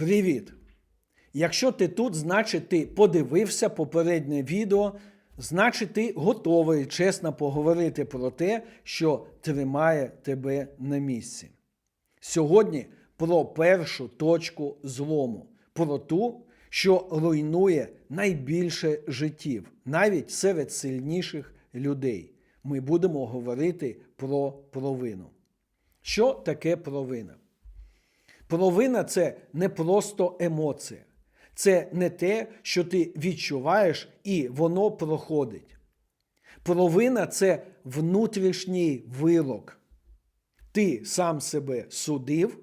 Привіт! Якщо ти тут, значить ти подивився попереднє відео, значить ти готовий чесно поговорити про те, що тримає тебе на місці. Сьогодні про першу точку злому, про ту, що руйнує найбільше життів, навіть серед сильніших людей. Ми будемо говорити про провину. Що таке провина? Провина це не просто емоція, це не те, що ти відчуваєш і воно проходить. Провина це внутрішній вирок. Ти сам себе судив,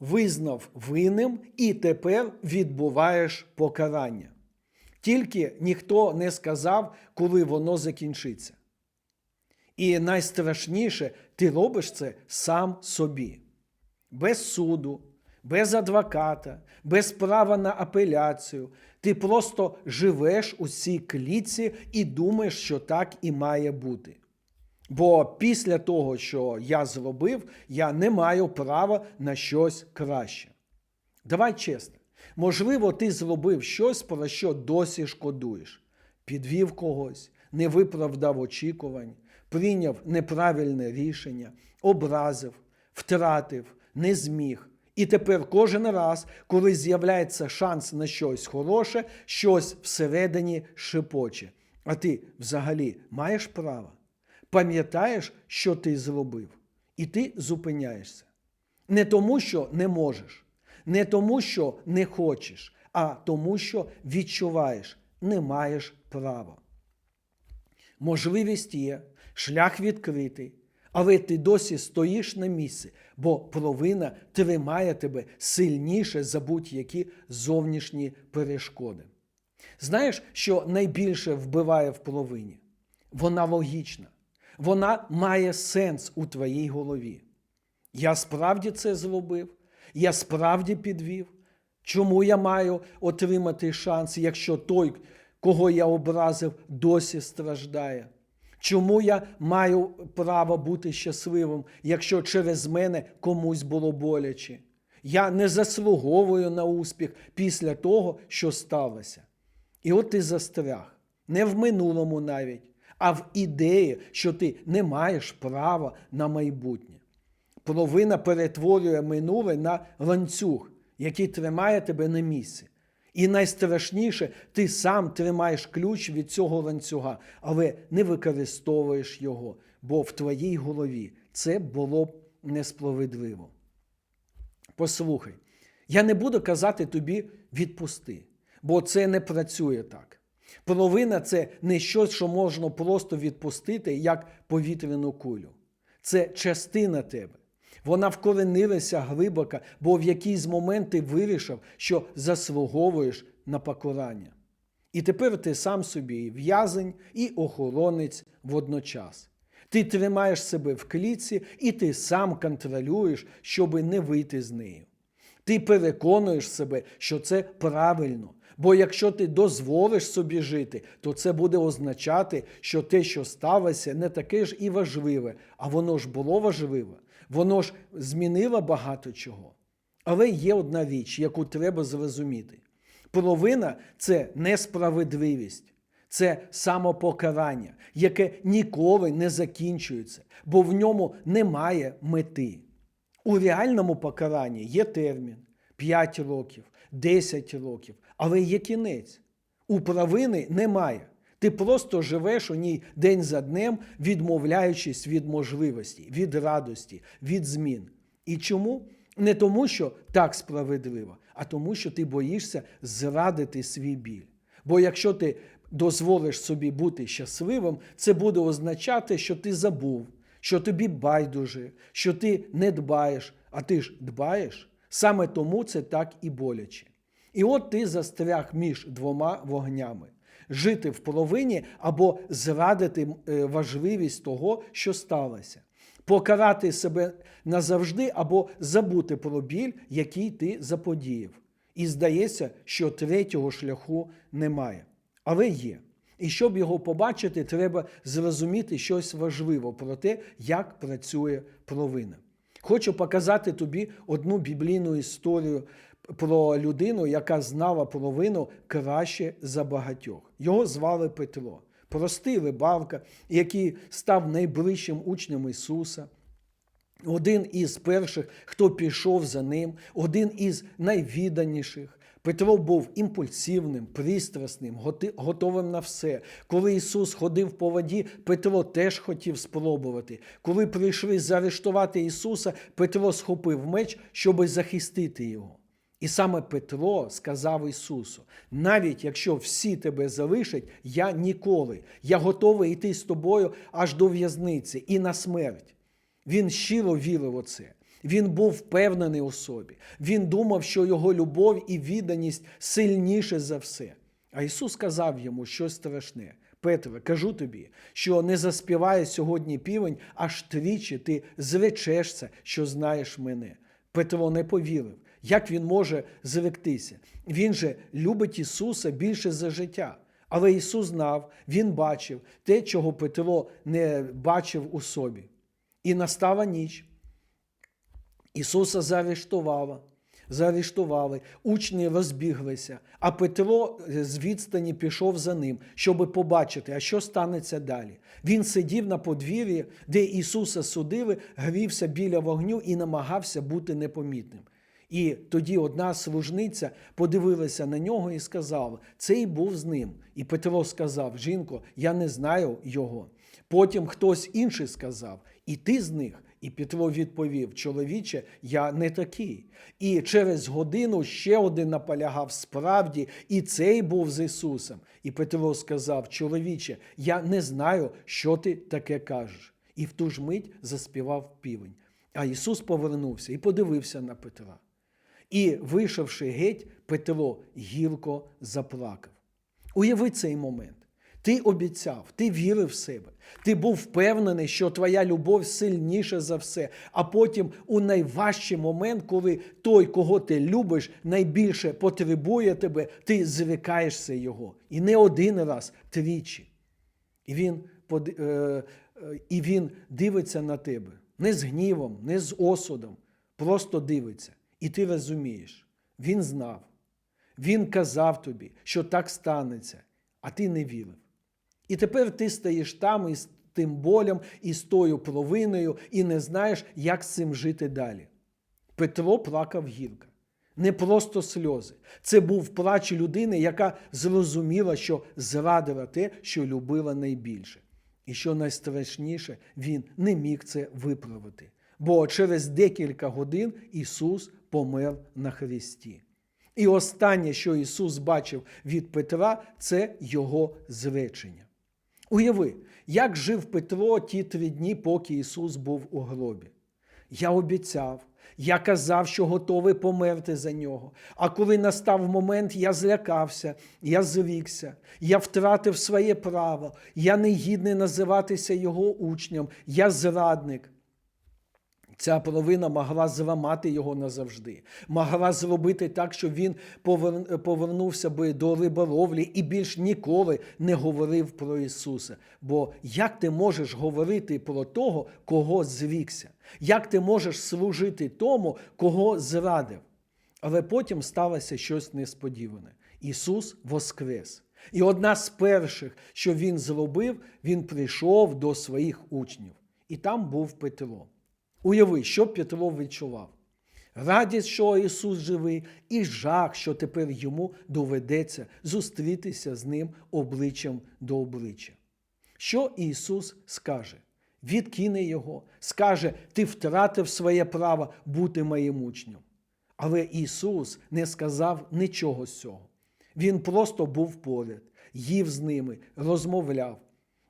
визнав винним і тепер відбуваєш покарання. Тільки ніхто не сказав, коли воно закінчиться. І найстрашніше, ти робиш це сам собі без суду, без адвоката, без права на апеляцію. Ти просто живеш у цій клітці і думаєш, що так і має бути. Бо після того, що я зробив, я не маю права на щось краще. Давай чесно. Можливо, ти зробив щось, про що досі шкодуєш. Підвів когось, не виправдав очікувань, прийняв неправильне рішення, образив, втратив, не зміг. І тепер кожен раз, коли з'являється шанс на щось хороше, щось всередині шепоче. А ти взагалі маєш право? Пам'ятаєш, що ти зробив, і ти зупиняєшся. Не тому, що не можеш, не тому, що не хочеш, а тому, що відчуваєш, не маєш права. Можливість є, шлях відкритий, але ти досі стоїш на місці, бо провина тримає тебе сильніше за будь-які зовнішні перешкоди. Знаєш, що найбільше вбиває в провині? Вона логічна, вона має сенс у твоїй голові. Я справді це зробив, я справді підвів. Чому я маю отримати шанс, якщо той, кого я образив, досі страждає? Чому я маю право бути щасливим, якщо через мене комусь було боляче? Я не заслуговую на успіх після того, що сталося. І от ти застряг не в минулому навіть, а в ідеї, що ти не маєш права на майбутнє. Провина перетворює минуле на ланцюг, який тримає тебе на місці. І найстрашніше, ти сам тримаєш ключ від цього ланцюга, але не використовуєш його, бо в твоїй голові це було б несправедливо. Послухай, я не буду казати тобі відпусти, бо це не працює так. Провина це не щось, що можна просто відпустити, як повітряну кулю. Це частина тебе. Вона вкоренилася глибоко, бо в якийсь момент ти вирішив, що заслуговуєш на покарання. І тепер ти сам собі і в'язень, і охоронець водночас. Ти тримаєш себе в клітці, і ти сам контролюєш, щоби не вийти з нею. Ти переконуєш себе, що це правильно. Бо якщо ти дозволиш собі жити, то це буде означати, що те, що сталося, не таке ж і важливе, а воно ж було важливе, воно ж змінило багато чого. Але є одна річ, яку треба зрозуміти: половина це несправедливість, це самопокарання, яке ніколи не закінчується, бо в ньому немає мети. У реальному покаранні є термін 5 років, 10 років, але є кінець. У провини немає. Ти просто живеш у ній день за днем, відмовляючись від можливості, від радості, від змін. І чому? Не тому, що так справедливо, а тому, що ти боїшся зрадити свій біль. Бо якщо ти дозволиш собі бути щасливим, це буде означати, що ти забув, що тобі байдуже, що ти не дбаєш, а ти ж дбаєш. Саме тому це так і боляче. І от ти застряг між двома вогнями. Жити в половині або зрадити е, важливість того, що сталося, покарати себе назавжди або забути про біль, який ти заподіяв. І здається, що третього шляху немає. Але є. І щоб його побачити, треба зрозуміти щось важливе про те, як працює провина. Хочу показати тобі одну біблійну історію про людину, яка знала половину краще за багатьох. Його звали Петро, простий рибалка, який став найближчим учнем Ісуса. Один із перших, хто пішов за ним, один із найвіданіших. Петро був імпульсивним, пристрасним, готовим на все. Коли Ісус ходив по воді, Петро теж хотів спробувати. Коли прийшли заарештувати Ісуса, Петро схопив меч, щоби захистити його. І саме Петро сказав Ісусу: навіть якщо всі тебе залишать, я ніколи. Я готовий йти з тобою аж до в'язниці і на смерть. Він щиро вірив у це. Він був впевнений у собі. Він думав, що його любов і відданість сильніше за все. А Ісус сказав йому щось страшне. Петре, кажу тобі, що не заспіває сьогодні півень, аж тричі ти зречешся, що знаєш мене. Петро не повірив. Як він може зректися? Він же любить Ісуса більше за життя. Але Ісус знав, Він бачив те, чого Петро не бачив у собі. І настала ніч. Ісуса заарештували, заарештували, учні розбіглися, а Петро з відстані пішов за ним, щоб побачити, а що станеться далі. Він сидів на подвір'ї, де Ісуса судили, грівся біля вогню і намагався бути непомітним. І тоді одна служниця подивилася на нього і сказала: Цей був з ним. І Петро сказав: Жінко, я не знаю його. Потім хтось інший сказав, і ти з них. І Петро відповів: Чоловіче, я не такий. І через годину ще один наполягав справді, і цей був з Ісусом. І Петро сказав: Чоловіче, я не знаю, що ти таке кажеш. І в ту ж мить заспівав півень. А Ісус повернувся і подивився на Петра. І, вийшовши геть, Петро гірко заплакав. Уяви цей момент. Ти обіцяв, ти вірив в себе, ти був впевнений, що твоя любов сильніша за все. А потім, у найважчий момент, коли той, кого ти любиш, найбільше потребує тебе, ти зрікаєшся його. І не один раз, тричі. І він, е, е, і він дивиться на тебе не з гнівом, не з осудом, просто дивиться. І ти розумієш, він знав, він казав тобі, що так станеться, а ти не вірив. І тепер ти стоїш там із тим болем, і з тою провиною, і не знаєш, як з цим жити далі. Петро плакав гірко. Не просто сльози. Це був плач людини, яка зрозуміла, що зрадила те, що любила найбільше. І що найстрашніше, він не міг це виправити. Бо через декілька годин Ісус помер на хресті. І останнє, що Ісус бачив від Петра, це Його зречення. Уяви, як жив Петро ті три дні, поки Ісус був у гробі. Я обіцяв, я казав, що готовий померти за нього. А коли настав момент, я злякався, я зрікся, я втратив своє право, я не гідний називатися його учнем, я зрадник. Ця провина могла зламати його назавжди, могла зробити так, що він повернувся би до риболовлі і більш ніколи не говорив про Ісуса. Бо як ти можеш говорити про того, кого зрікся? Як ти можеш служити тому, кого зрадив? Але потім сталося щось несподіване. Ісус воскрес. І одна з перших, що Він зробив, Він прийшов до своїх учнів. І там був Петро. Уяви, що Петро відчував. Радість, що Ісус живий, і жах, що тепер йому доведеться зустрітися з ним обличчям до обличчя. Що Ісус скаже? Відкине його, скаже: Ти втратив своє право бути моїм учнем. Але Ісус не сказав нічого з цього. Він просто був поряд, їв з ними, розмовляв.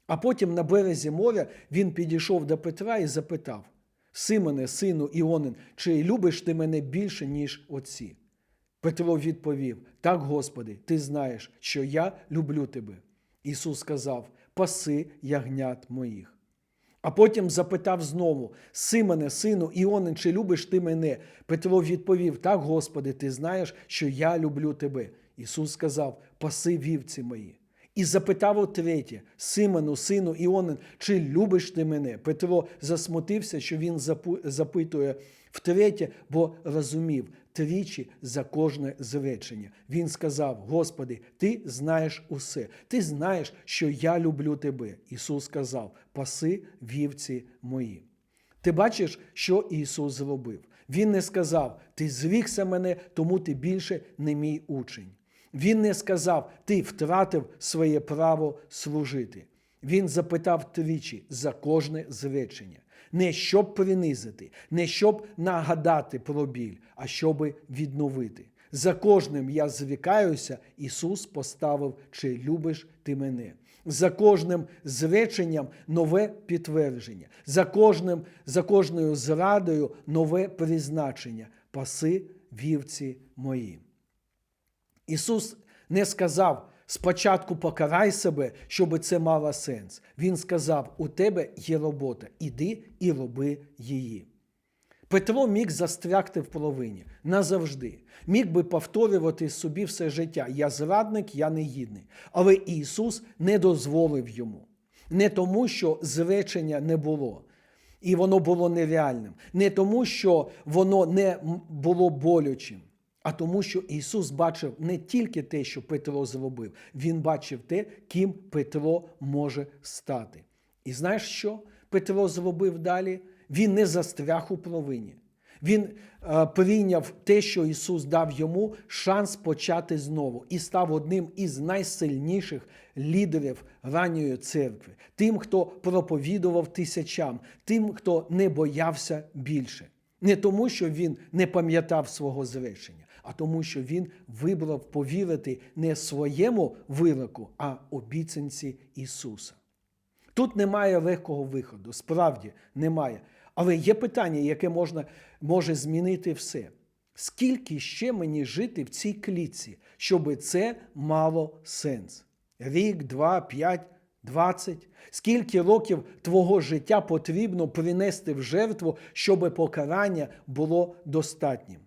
А потім на березі моря він підійшов до Петра і запитав: Симоне, сину Іонин, чи любиш ти мене більше, ніж отці? Петро відповів: Так, Господи, ти знаєш, що я люблю тебе. Ісус сказав: Паси ягнят моїх. А потім запитав знову: Симоне, сину Іонин, чи любиш ти мене? Петро відповів: Так, Господи, ти знаєш, що я люблю тебе. Ісус сказав: Паси вівці мої. І запитав утретє, Симону, сину Іонин, чи любиш ти мене? Петро засмутився, що він запитує втретє, бо розумів, тричі за кожне зречення. Він сказав: Господи, Ти знаєш усе, Ти знаєш, що я люблю Тебе. Ісус сказав: Паси вівці мої. Ти бачиш, що Ісус зробив. Він не сказав: Ти зрікся мене, тому ти більше не мій учень. Він не сказав, ти втратив своє право служити. Він запитав тричі за кожне зречення. Не щоб принизити, не щоб нагадати про біль, а щоб відновити. За кожним я звікаюся, Ісус поставив, чи любиш ти мене. За кожним зреченням нове підтвердження, за кожним, за кожною зрадою нове призначення. Паси вівці мої. Ісус не сказав спочатку покарай себе, щоб це мало сенс. Він сказав: у тебе є робота, іди і роби її. Петро міг застрягти в половині назавжди. Міг би повторювати собі все життя: Я зрадник, я негідний. Але Ісус не дозволив йому. Не тому, що зречення не було, і воно було нереальним, не тому, що воно не було болючим, а тому, що Ісус бачив не тільки те, що Петро зробив, Він бачив те, ким Петро може стати. І знаєш що Петро зробив далі? Він не застряг у провині. Він е, прийняв те, що Ісус дав йому шанс почати знову, і став одним із найсильніших лідерів ранньої церкви, тим, хто проповідував тисячам, тим, хто не боявся більше. Не тому, що він не пам'ятав свого зречення, а тому, що він вибрав повірити не своєму вироку, а обіцянці Ісуса. Тут немає легкого виходу, справді немає. Але є питання, яке можна, може змінити все. Скільки ще мені жити в цій клітці, щоб це мало сенс? Рік, два, п'ять, двадцять? Скільки років твого життя потрібно принести в жертву, щоб покарання було достатнім?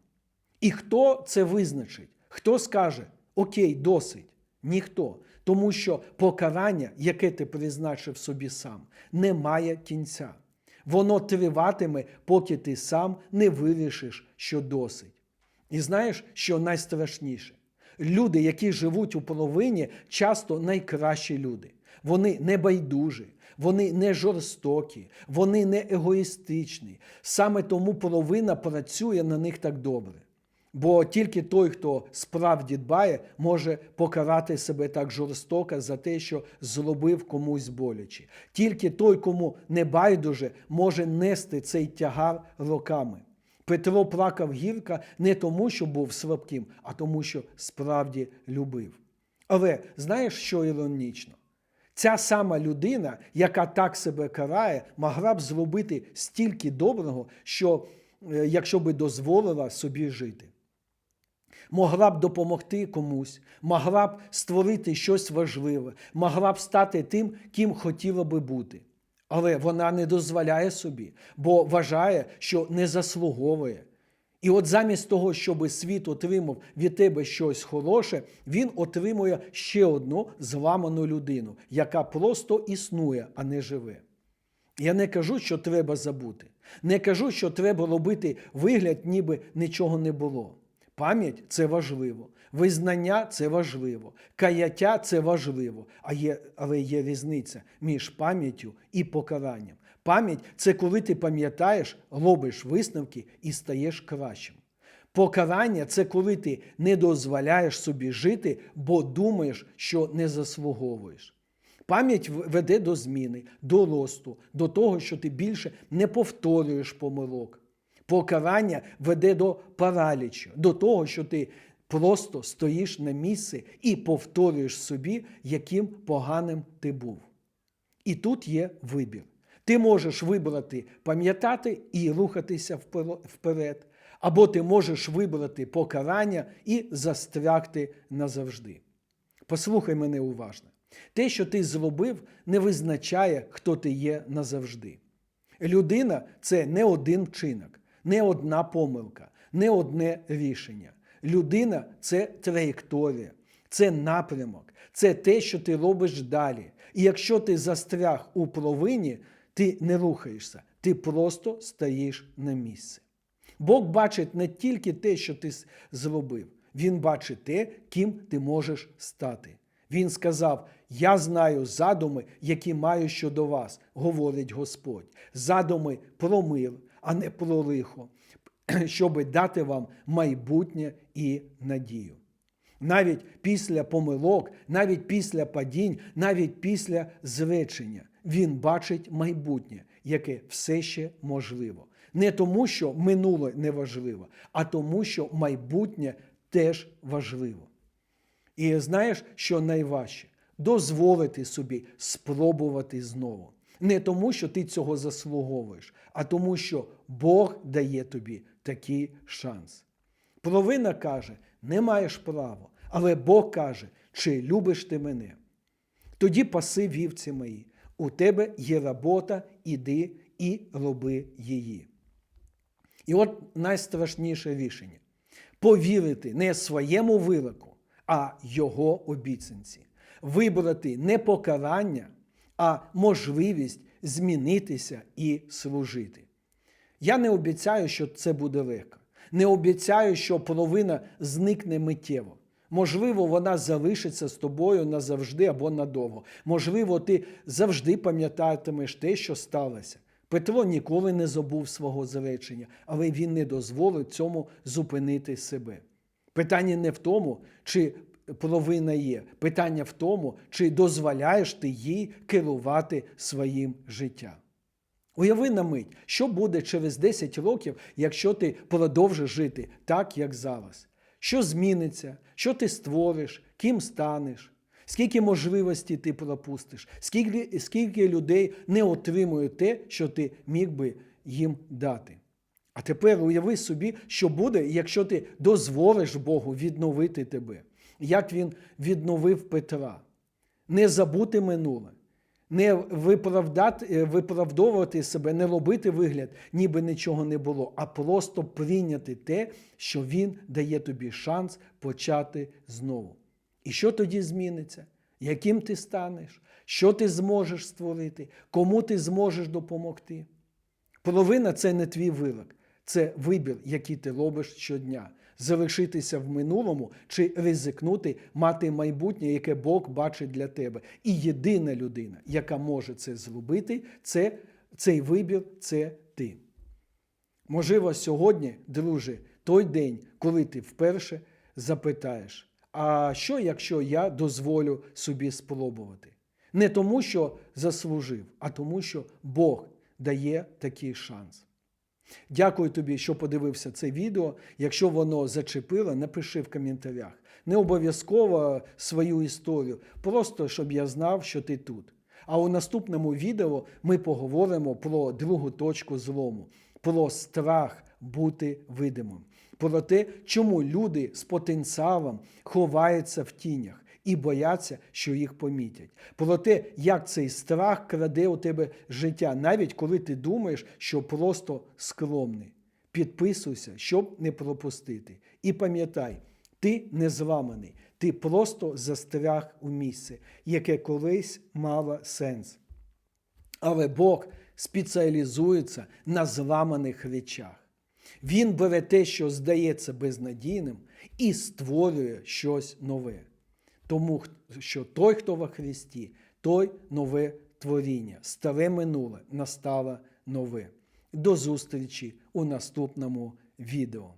І хто це визначить? Хто скаже, окей, досить? Ніхто. Тому що покарання, яке ти призначив собі сам, не має кінця. Воно триватиме, поки ти сам не вирішиш, що досить. І знаєш, що найстрашніше? Люди, які живуть у половині, часто найкращі люди. Вони не байдужі, вони не жорстокі, вони не егоїстичні. Саме тому половина працює на них так добре. Бо тільки той, хто справді дбає, може покарати себе так жорстоко за те, що зробив комусь боляче. Тільки той, кому не байдуже, може нести цей тягар роками. Петро плакав гірка не тому, що був слабким, а тому, що справді любив. Але знаєш, що іронічно? Ця сама людина, яка так себе карає, могла б зробити стільки доброго, що е, якщо би дозволила собі жити могла б допомогти комусь, могла б створити щось важливе, могла б стати тим, ким хотіла би бути. Але вона не дозволяє собі, бо вважає, що не заслуговує. І от замість того, щоб світ отримав від тебе щось хороше, він отримує ще одну зламану людину, яка просто існує, а не живе. Я не кажу, що треба забути. Не кажу, що треба робити вигляд, ніби нічого не було. Пам'ять це важливо, визнання це важливо, каяття це важливо, а є, але є різниця між пам'яттю і покаранням. Пам'ять це коли ти пам'ятаєш, робиш висновки і стаєш кращим. Покарання це коли ти не дозволяєш собі жити, бо думаєш, що не заслуговуєш. Пам'ять веде до зміни, до росту, до того, що ти більше не повторюєш помилок. Покарання веде до паралічу, до того, що ти просто стоїш на місці і повторюєш собі, яким поганим ти був. І тут є вибір. Ти можеш вибрати пам'ятати і рухатися вперед, або ти можеш вибрати покарання і застрягти назавжди. Послухай мене уважно. Те, що ти зробив, не визначає, хто ти є назавжди. Людина це не один вчинок не одна помилка, не одне рішення. Людина це траєкторія, це напрямок, це те, що ти робиш далі. І якщо ти застряг у провині, ти не рухаєшся, ти просто стоїш на місці. Бог бачить не тільки те, що ти зробив, Він бачить те, ким ти можеш стати. Він сказав: Я знаю задуми, які маю щодо вас, говорить Господь. Задуми про мир, а не про лихо, щоби дати вам майбутнє і надію. Навіть після помилок, навіть після падінь, навіть після зречення він бачить майбутнє, яке все ще можливо. Не тому, що минуле не важливо, а тому, що майбутнє теж важливо. І знаєш, що найважче? Дозволити собі спробувати знову. Не тому, що ти цього заслуговуєш, а тому, що Бог дає тобі такий шанс. Половина каже, не маєш права, але Бог каже, чи любиш ти мене. Тоді паси вівці мої, у тебе є робота, іди і роби її. І от найстрашніше рішення повірити не своєму вироку, а його обіцянці, вибрати не покарання, а можливість змінитися і служити. Я не обіцяю, що це буде легко. Не обіцяю, що половина зникне миттєво. Можливо, вона залишиться з тобою назавжди або надовго. Можливо, ти завжди пам'ятатимеш те, що сталося. Петро ніколи не забув свого зречення, але він не дозволив цьому зупинити себе. Питання не в тому, чи половина є. Питання в тому, чи дозволяєш ти їй керувати своїм життям. Уяви на мить, що буде через 10 років, якщо ти продовжиш жити так, як зараз. Що зміниться, що ти створиш, ким станеш, скільки можливостей ти пропустиш, скільки, скільки людей не отримує те, що ти міг би їм дати. А тепер уяви собі, що буде, якщо ти дозволиш Богу відновити тебе, як він відновив Петра, не забути минуле, не виправдати, е, виправдовувати себе, не робити вигляд, ніби нічого не було, а просто прийняти те, що він дає тобі шанс почати знову. І що тоді зміниться? Яким ти станеш? Що ти зможеш створити? Кому ти зможеш допомогти? Половина це не твій вирок, це вибір, який ти робиш щодня. Залишитися в минулому чи ризикнути, мати майбутнє, яке Бог бачить для тебе. І єдина людина, яка може це зробити, це цей вибір це ти. Можливо, сьогодні, друже, той день, коли ти вперше запитаєш, а що, якщо я дозволю собі спробувати? Не тому, що заслужив, а тому, що Бог дає такий шанс. Дякую тобі, що подивився це відео. Якщо воно зачепило, напиши в коментарях. Не обов'язково свою історію, просто щоб я знав, що ти тут. А у наступному відео ми поговоримо про другу точку злому, про страх бути видимим, про те, чому люди з потенціалом ховаються в тінях і бояться, що їх помітять. Про те, як цей страх краде у тебе життя, навіть коли ти думаєш, що просто скромний. Підписуйся, щоб не пропустити. І пам'ятай, ти не зламаний, ти просто застряг у місце, яке колись мало сенс. Але Бог спеціалізується на зламаних речах. Він бере те, що здається безнадійним, і створює щось нове. Тому що той, хто во Христі, той нове творіння, старе минуле настало нове. До зустрічі у наступному відео.